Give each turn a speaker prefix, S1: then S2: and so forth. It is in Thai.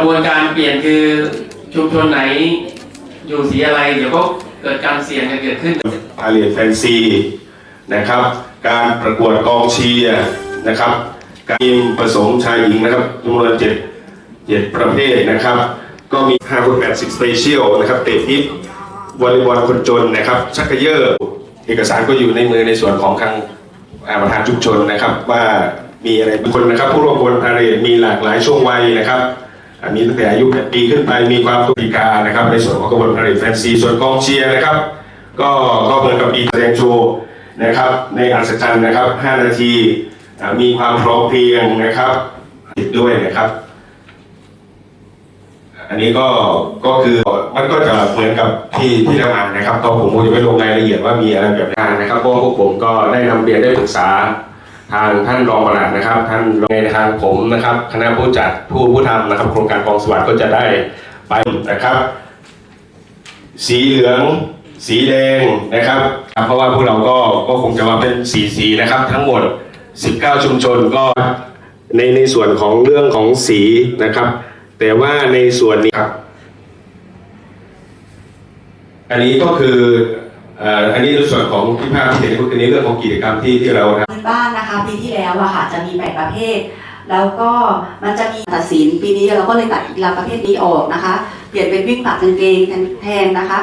S1: กระบวนการเปลี่ยนคือชุมชนไหนอยู่สีอะไร เดี๋ยวก็เกิดการเสี่ยงกันเกิดขึ้น
S2: พาเลทแฟนซีนะครับ การประกวดกองเชียร์นะครับการทีผสมชายหญิงนะครับจำนวนเจ็ดเจ็ดประเภทนะครับ ก็มี5คน80สเปเชียลนะครับเตะทิปวอลเลย์บอลคนจนนะครับชักเกยอร์เอกสารก็อยู่ในมือในส่วนของทางประธานชุมชนนะครับ ว่ามีอะไรบางคนนะครับ ผู้ร่วมบนพาเหรดมีหลากหลายช่วงวัยนะครับ มีตั้งแต่อายุ8ปีขึ้นไปมีความตุกานะครับ ในส่วนของขบวนพารแฟนซีส่วนกองเชียร์นะครับ ก็ก็เหมือนกับปีแสดงโชว์นะครับ ในอัศจรรย์นะครับ 5 นาทีมีความพร้อมเพรียงนะครับติดด้วยนะครับ อันนี้ก็ก็คือมันก็จะเหมือนกับที่ที่ทำงานนะครับก็ผมคงจะไม่ลงรายละเอียดว่ามีอะไรแบบงานนะครับเพราะว่าพวกผมก็ได้นำเรียนได้ปรึกษา ทางท่านรองปลัดนะครับ ท่านรองในทางผมนะครับ คณะผู้จัดผู้ผู้ทำนะครับ โครงการกองสวัสดิ์ก็จะได้ไปนะครับ สีเหลืองสีแดงนะครับเพราะว่าพวกเราก็ก็คงจะมาเป็นสีสีนะครับ ทั้งหมด 19 ชุมชนก็ในในส่วนของเรื่องของสีนะครับ แต่ว่าในส่วนนี้ครับอันนี้ก็คือ อันนี้ในส่วนของที่ภาพที่เห็นก็คือในเรื่องของกิจกรรมที่ที่เราทำ
S3: พื้นบ้านนะคะปีที่แล้วอะค่ะจะมีแบ่งประเภท แล้วก็มันจะมีตัดสินปีนี้เราก็เลยตัดกีฬาประเภทนี้ออกนะคะ เปลี่ยนเป็นวิ่งปักกางเกงแทนนะคะ